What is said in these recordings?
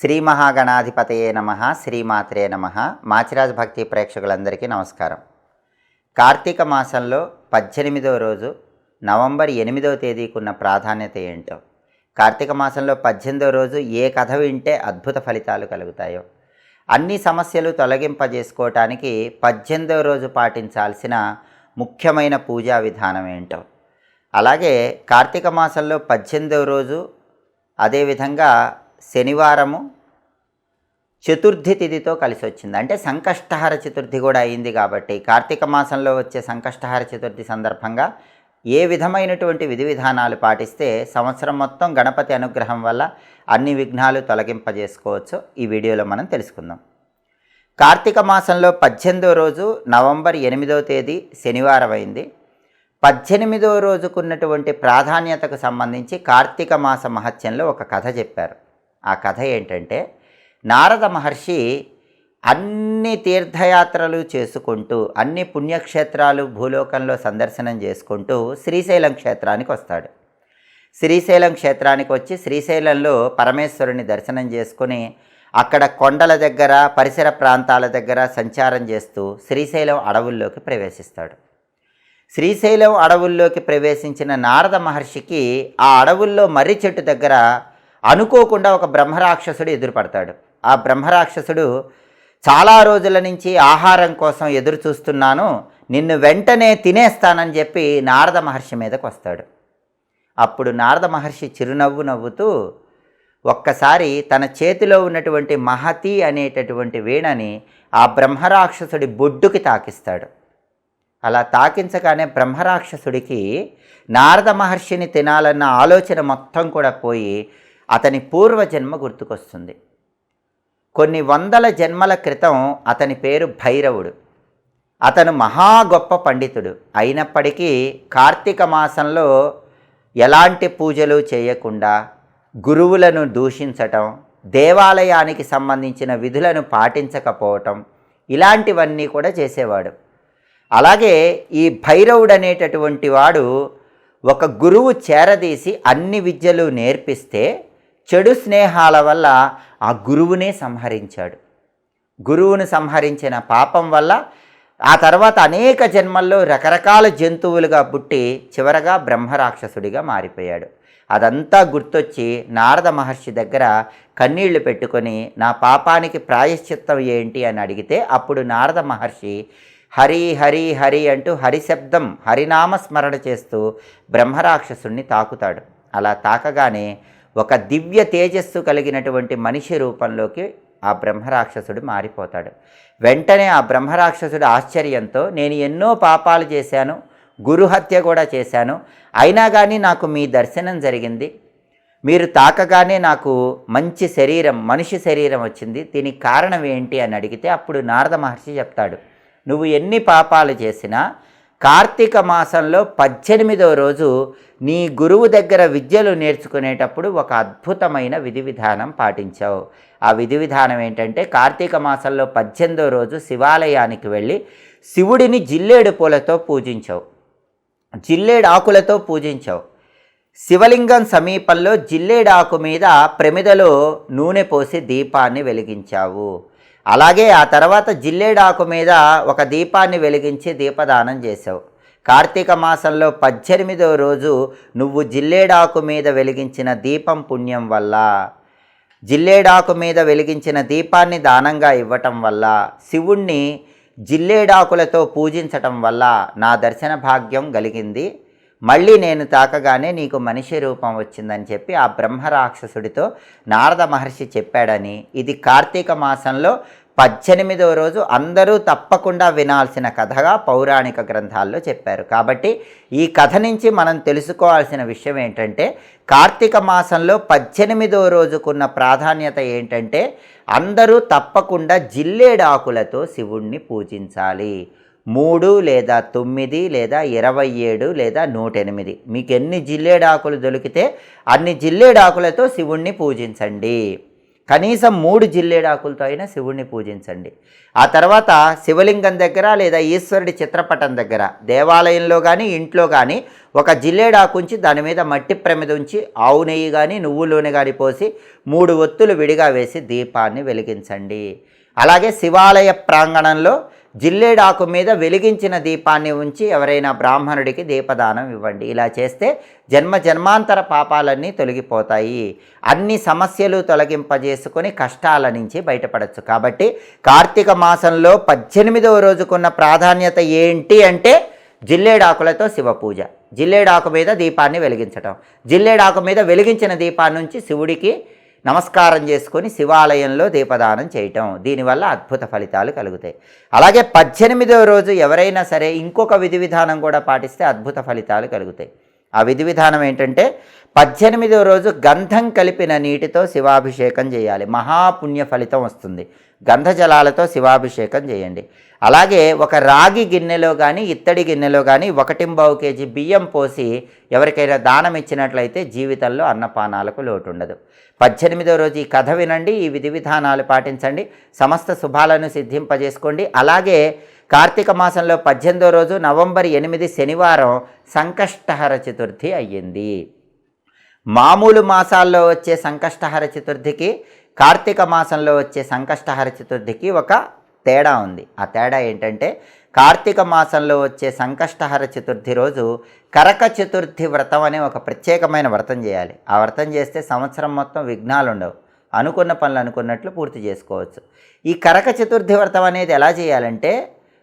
శ్రీ మహాగణాధిపతయే నమ శ్రీమాత్రే నమ. మాచిరాజ్ భక్తి ప్రేక్షకులందరికీ నమస్కారం. కార్తీక మాసంలో పద్దెనిమిదవ రోజు నవంబర్ ఎనిమిదవ తేదీకున్న ప్రాధాన్యత ఏంటో? కార్తీక మాసంలో పద్దెనిమిదవ రోజు ఏ కథ వింటే అద్భుత ఫలితాలు కలుగుతాయో? అన్ని సమస్యలు తొలగింపజేసుకోవటానికి పద్దెనిమిదవ రోజు పాటించాల్సిన ముఖ్యమైన పూజా విధానం ఏంటో? అలాగే కార్తీక మాసంలో పద్దెనిమిదవ రోజు అదేవిధంగా శనివారము చతుర్థి తిథితో కలిసి వచ్చింది అంటే సంకష్టహార చతుర్థి కూడా అయింది కాబట్టి కార్తీక మాసంలో వచ్చే సంకష్టహార చతుర్థి సందర్భంగా ఏ విధమైనటువంటి విధి విధానాలు పాటిస్తే సంవత్సరం మొత్తం గణపతి అనుగ్రహం వల్ల అన్ని విఘ్నాలు తొలగింపజేసుకోవచ్చు. ఈ వీడియోలో మనం తెలుసుకుందాం. కార్తీక మాసంలో పద్దెనిమిదో రోజు నవంబర్ ఎనిమిదో తేదీ శనివారం అయింది. పద్దెనిమిదో రోజుకున్నటువంటి ప్రాధాన్యతకు సంబంధించి కార్తీక మాస మహత్యంలో ఒక కథ చెప్పారు. ఆ కథ ఏంటంటే నారద మహర్షి అన్ని తీర్థయాత్రలు చేసుకుంటూ అన్ని పుణ్యక్షేత్రాలు భూలోకంలో సందర్శనం చేసుకుంటూ శ్రీశైలం క్షేత్రానికి వస్తాడు. శ్రీశైలం క్షేత్రానికి వచ్చి శ్రీశైలంలో పరమేశ్వరుని దర్శనం చేసుకుని అక్కడ కొండల దగ్గర పరిసర ప్రాంతాల దగ్గర సంచారం చేస్తూ శ్రీశైలం అడవుల్లోకి ప్రవేశిస్తాడు. శ్రీశైలం అడవుల్లోకి ప్రవేశించిన నారద మహర్షికి ఆ అడవుల్లో మర్రి చెట్టు దగ్గర అనుకోకుండా ఒక బ్రహ్మరాక్షసుడు ఎదురుపడతాడు. ఆ బ్రహ్మరాక్షసుడు చాలా రోజుల నుంచి ఆహారం కోసం ఎదురు చూస్తున్నాను. నిన్ను వెంటనే తినేస్తానని చెప్పి నారద మహర్షి మీదకు వస్తాడు. అప్పుడు నారద మహర్షి చిరునవ్వు నవ్వుతూ ఒక్కసారి తన చేతిలో ఉన్నటువంటి మహతి అనేటటువంటి వీణని ఆ బ్రహ్మరాక్షసుడి బొడ్డుకి తాకిస్తాడు. అలా తాకించగానే బ్రహ్మరాక్షసుడికి నారద మహర్షిని తినాలన్న ఆలోచన మొత్తం కూడా పోయి అతని పూర్వజన్మ గుర్తుకొస్తుంది. కొన్ని వందల జన్మల క్రితం అతని పేరు భైరవుడు. అతను మహా గొప్ప పండితుడు. అయినప్పటికీ కార్తీక మాసంలో ఎలాంటి పూజలు చేయకుండా గురువులను దూషించటం దేవాలయానికి సంబంధించిన విధులను పాటించకపోవటం ఇలాంటివన్నీ కూడా చేసేవాడు. అలాగే ఈ భైరవుడు అనేటటువంటి వాడు ఒక గురువు చేరదీసి అన్ని విద్యలు నేర్పిస్తే చెడు స్నేహాల వల్ల ఆ గురువునే సంహరించాడు. గురువును సంహరించిన పాపం వల్ల ఆ తర్వాత అనేక జన్మల్లో రకరకాల జంతువులుగా పుట్టి చివరగా బ్రహ్మరాక్షసుడిగా మారిపోయాడు. అదంతా గుర్తొచ్చి నారద మహర్షి దగ్గర కన్నీళ్ళు పెట్టుకొని నా పాపానికి ప్రాయశ్చిత్తం ఏంటి అని అడిగితే అప్పుడు నారద మహర్షి హరి హరి హరి అంటూ హరిశబ్దం హరినామ స్మరణ చేస్తూ బ్రహ్మరాక్షసుణ్ణి తాకుతాడు. అలా తాకగానే ఒక దివ్య తేజస్సు కలిగినటువంటి మనిషి రూపంలోకి ఆ బ్రహ్మరాక్షసుడు మారిపోతాడు. వెంటనే ఆ బ్రహ్మరాక్షసుడు ఆశ్చర్యంతో నేను ఎన్నో పాపాలు చేశాను గురుహత్య కూడా చేశాను అయినా కానీ నాకు మీ దర్శనం జరిగింది. మీరు తాకగానే నాకు మంచి శరీరం మనిషి శరీరం వచ్చింది. దీనికి కారణం ఏంటి? అని అడిగితే అప్పుడు నారద మహర్షి చెప్తాడు నువ్వు ఎన్ని పాపాలు చేసినా కార్తీక మాసంలో పద్దెనిమిదవ రోజు నీ గురువు దగ్గర విద్యలు నేర్చుకునేటప్పుడు ఒక అద్భుతమైన విధి విధానం పాటించావు. ఆ విధి విధానం ఏంటంటే కార్తీక మాసంలో పద్దెనిమిదవ రోజు శివాలయానికి వెళ్ళి శివుడిని జిల్లేడు పూలతో పూజించావు. జిల్లేడు ఆకులతో పూజించావు. శివలింగం సమీపంలో జిల్లేడాకు మీద ప్రమిదలో నూనె పోసి దీపాన్ని వెలిగించావు. అలాగే ఆ తర్వాత జిల్లేడాకు మీద ఒక దీపాన్ని వెలిగించి దీపదానం చేసావు కార్తీక మాసంలో పద్దెనిమిదవ రోజు నువ్వు జిల్లేడాకు మీద వెలిగించిన దీపం పుణ్యం వల్ల జిల్లేడాకు మీద వెలిగించిన దీపాన్ని దానంగా ఇవ్వటం వల్ల శివుణ్ణి జిల్లేడాకులతో పూజించటం వల్ల నా దర్శన భాగ్యం కలిగింది. మళ్ళీ నేను తాకగానే నీకు మనిషి రూపం వచ్చిందని చెప్పి ఆ బ్రహ్మరాక్షసుడితో నారద మహర్షి చెప్పాడని. ఇది కార్తీక మాసంలో పద్దెనిమిదవ రోజు అందరూ తప్పకుండా వినాల్సిన కథగా పౌరాణిక గ్రంథాల్లో చెప్పారు. కాబట్టి ఈ కథ నుంచి మనం తెలుసుకోవాల్సిన విషయం ఏంటంటే కార్తీక మాసంలో పద్దెనిమిదవ రోజుకున్న ప్రాధాన్యత ఏంటంటే అందరూ తప్పకుండా జిల్లేడాకులతో శివుణ్ణి పూజించాలి. మూడు లేదా తొమ్మిది లేదా ఇరవై ఏడు లేదా నూట ఎనిమిది. మీకు ఎన్ని జిల్లేడాకులు దొరికితే అన్ని జిల్లేడాకులతో శివుణ్ణి పూజించండి. కనీసం మూడు జిల్లేడాకులతో అయినా శివుణ్ణి పూజించండి. ఆ తర్వాత శివలింగం దగ్గర లేదా ఈశ్వరుడి చిత్రపటం దగ్గర దేవాలయంలో కానీ ఇంట్లో కానీ ఒక జిల్లేడాకు ఉంచి దాని మీద మట్టి ప్రమిద ఉంచి ఆవు నెయ్యి కానీ నువ్వు నూనె కానీ పోసి మూడు ఒత్తులు విడిగా వేసి దీపాన్ని వెలిగించండి. అలాగే శివాలయ ప్రాంగణంలో జిల్లేడాకు మీద వెలిగించిన దీపాన్ని ఉంచి ఎవరైనా బ్రాహ్మణుడికి దీపదానం ఇవ్వండి. ఇలా చేస్తే జన్మ జన్మాంతర పాపాలన్నీ తొలగిపోతాయి. అన్ని సమస్యలు తొలగింపజేసుకొని కష్టాల నుంచి బయటపడచ్చు. కాబట్టి కార్తీక మాసంలో పద్దెనిమిదవ రోజుకున్న ప్రాధాన్యత ఏంటి అంటే జిల్లేడాకులతో శివ పూజ జిల్లేడాకు మీద దీపాన్ని వెలిగించటం. జిల్లేడాకు మీద వెలిగించిన దీపాన్నించి శివుడికి నమస్కారం చేసుకొని శివాలయంలో దీపదానం చేయటం. దీనివల్ల అద్భుత ఫలితాలు కలుగుతాయి. అలాగే పద్దెనిమిదవ రోజు ఎవరైనా సరే ఇంకొక విధి విధానం కూడా పాటిస్తే అద్భుత ఫలితాలు కలుగుతాయి. ఆ విధి విధానం ఏంటంటే పద్దెనిమిదో రోజు గంధం కలిపిన నీటితో శివాభిషేకం చేయాలి. మహాపుణ్య ఫలితం వస్తుంది. గంధజలాలతో శివాభిషేకం చేయండి. అలాగే ఒక రాగి గిన్నెలో కానీ ఇత్తడి గిన్నెలో కానీ ఒకటింబావు కేజీ బియ్యం పోసి ఎవరికైనా దానం ఇచ్చినట్లయితే జీవితంలో అన్నపానాలకు లోటు ఉండదు పద్దెనిమిదో రోజు ఈ కథ వినండి ఈ విధి విధానాలు పాటించండి సమస్త శుభాలను సిద్ధింపజేసుకోండి. అలాగే కార్తీక మాసంలో పద్దెనిమిదో రోజు నవంబర్ ఎనిమిది శనివారం సంకష్టహర చతుర్థి అయ్యింది. మామూలు మాసాల్లో వచ్చే సంకష్టహర చతుర్థికి కార్తీక మాసంలో వచ్చే సంకష్టహర చతుర్థికి ఒక తేడా ఉంది. ఆ తేడా ఏంటంటే కార్తీక మాసంలో వచ్చే సంకష్టహర చతుర్థి రోజు కరక చతుర్థి వ్రతం అనే ఒక ప్రత్యేకమైన వ్రతం చేయాలి. ఆ వ్రతం చేస్తే సంవత్సరం మొత్తం విఘ్నాలు ఉండవు అనుకున్న పనులు అనుకున్నట్లు పూర్తి చేసుకోవచ్చు. ఈ కరక చతుర్థి వ్రతం అనేది ఎలా చేయాలంటే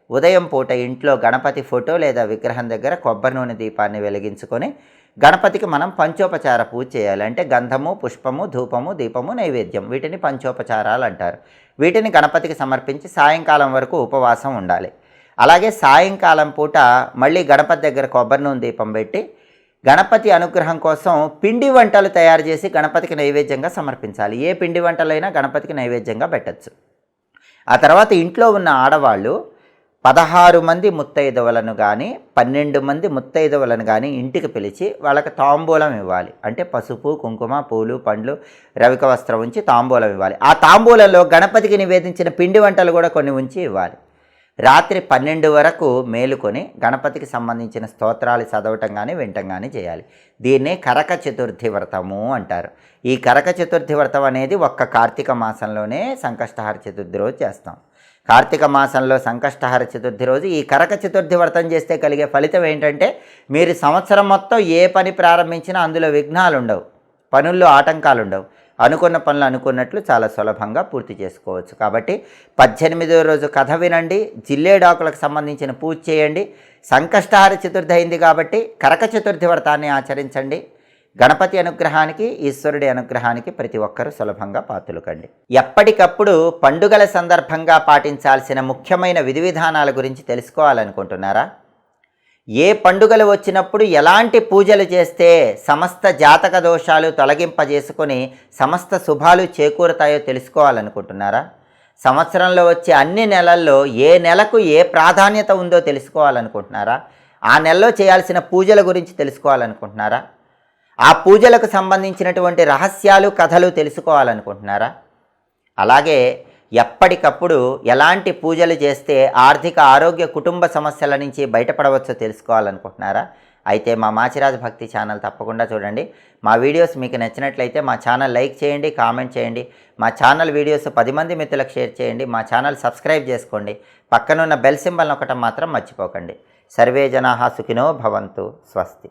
ఉదయం పూట ఇంట్లో గణపతి ఫోటో లేదా విగ్రహం దగ్గర కొబ్బరి నూనె దీపాన్ని వెలిగించుకొని గణపతికి మనం పంచోపచార పూజ చేయాలి. అంటే గంధము పుష్పము ధూపము దీపము నైవేద్యం. వీటిని పంచోపచారాలు అంటారు. వీటిని గణపతికి సమర్పించి సాయంకాలం వరకు ఉపవాసం ఉండాలి. అలాగే సాయంకాలం పూట మళ్ళీ గణపతి దగ్గర కొబ్బరి నూనె దీపం పెట్టి గణపతి అనుగ్రహం కోసం పిండి వంటలు తయారు చేసి గణపతికి నైవేద్యంగా సమర్పించాలి. ఏ పిండి వంటలైనా గణపతికి నైవేద్యంగా పెట్టచ్చు. ఆ తర్వాత ఇంట్లో ఉన్న ఆడవాళ్ళు పదహారు మంది ముత్తైదవులను కానీ పన్నెండు మంది ముత్తైదవులను కానీ ఇంటికి పిలిచి వాళ్ళకి తాంబూలం ఇవ్వాలి. అంటే పసుపు కుంకుమ పూలు పండ్లు రవిక వస్త్రం ఉంచి తాంబూలం ఇవ్వాలి. ఆ తాంబూలంలో గణపతికి నివేదించిన పిండి వంటలు కూడా కొన్ని ఉంచి ఇవ్వాలి. రాత్రి పన్నెండు వరకు మేలుకొని గణపతికి సంబంధించిన స్తోత్రాలు చదవటం కానీ వినటం కానీ చేయాలి. దీన్నే కరక చతుర్థి వ్రతము అంటారు. ఈ కరక చతుర్థి వ్రతం అనేది ఒక్క కార్తీక మాసంలోనే సంకష్టహార చతుర్థి రోజు చేస్తాం. కార్తీక మాసంలో సంకష్టహర చతుర్థి రోజు ఈ కరక చతుర్థి వ్రతం చేస్తే కలిగే ఫలితం ఏంటంటే మీరు సంవత్సరం మొత్తం ఏ పని ప్రారంభించినా అందులో విఘ్నాలు ఉండవు పనుల్లో ఆటంకాలు ఉండవు అనుకున్న పనులు అనుకున్నట్లు చాలా సులభంగా పూర్తి చేసుకోవచ్చు. కాబట్టి పద్దెనిమిదో రోజు కథ వినండి జిల్లేడాకులకు సంబంధించిన పూజ చేయండి. సంకష్టహార చతుర్థి అయింది కాబట్టి కరక చతుర్థి వ్రతాన్ని ఆచరించండి. గణపతి అనుగ్రహానికి ఈశ్వరుడి అనుగ్రహానికి ప్రతి ఒక్కరూ సులభంగా పాత్రలు కండి ఎప్పటికప్పుడు పండుగల సందర్భంగా పాటించాల్సిన ముఖ్యమైన విధి విధానాల గురించి తెలుసుకోవాలనుకుంటున్నారా? ఏ పండుగలు వచ్చినప్పుడు ఎలాంటి పూజలు చేస్తే సమస్త జాతక దోషాలు తొలగింపజేసుకొని సమస్త శుభాలు చేకూరుతాయో తెలుసుకోవాలనుకుంటున్నారా? సంవత్సరంలో వచ్చే అన్ని నెలల్లో ఏ నెలకు ఏ ప్రాధాన్యత ఉందో తెలుసుకోవాలనుకుంటున్నారా? ఆ నెలలో చేయాల్సిన పూజల గురించి తెలుసుకోవాలనుకుంటున్నారా? ఆ పూజలకు సంబంధించినటువంటి రహస్యాలు కథలు తెలుసుకోవాలనుకుంటున్నారా? అలాగే ఎప్పటికప్పుడు ఎలాంటి పూజలు చేస్తే ఆర్థిక ఆరోగ్య కుటుంబ సమస్యల నుంచి బయటపడవచ్చో తెలుసుకోవాలనుకుంటున్నారా? అయితే మా మాచిరాజ్ భక్తి ఛానల్ తప్పకుండా చూడండి. మా వీడియోస్ మీకు నచ్చినట్లయితే మా ఛానల్ లైక్ చేయండి కామెంట్ చేయండి. మా ఛానల్ వీడియోస్ పది మంది మిత్రులకు షేర్ చేయండి. మా ఛానల్ సబ్స్క్రైబ్ చేసుకోండి. పక్కనున్న బెల్ సింబల్ ఒకటం మాత్రం మర్చిపోకండి. సర్వే జనాహా సుఖినో భవంతు. స్వస్తి.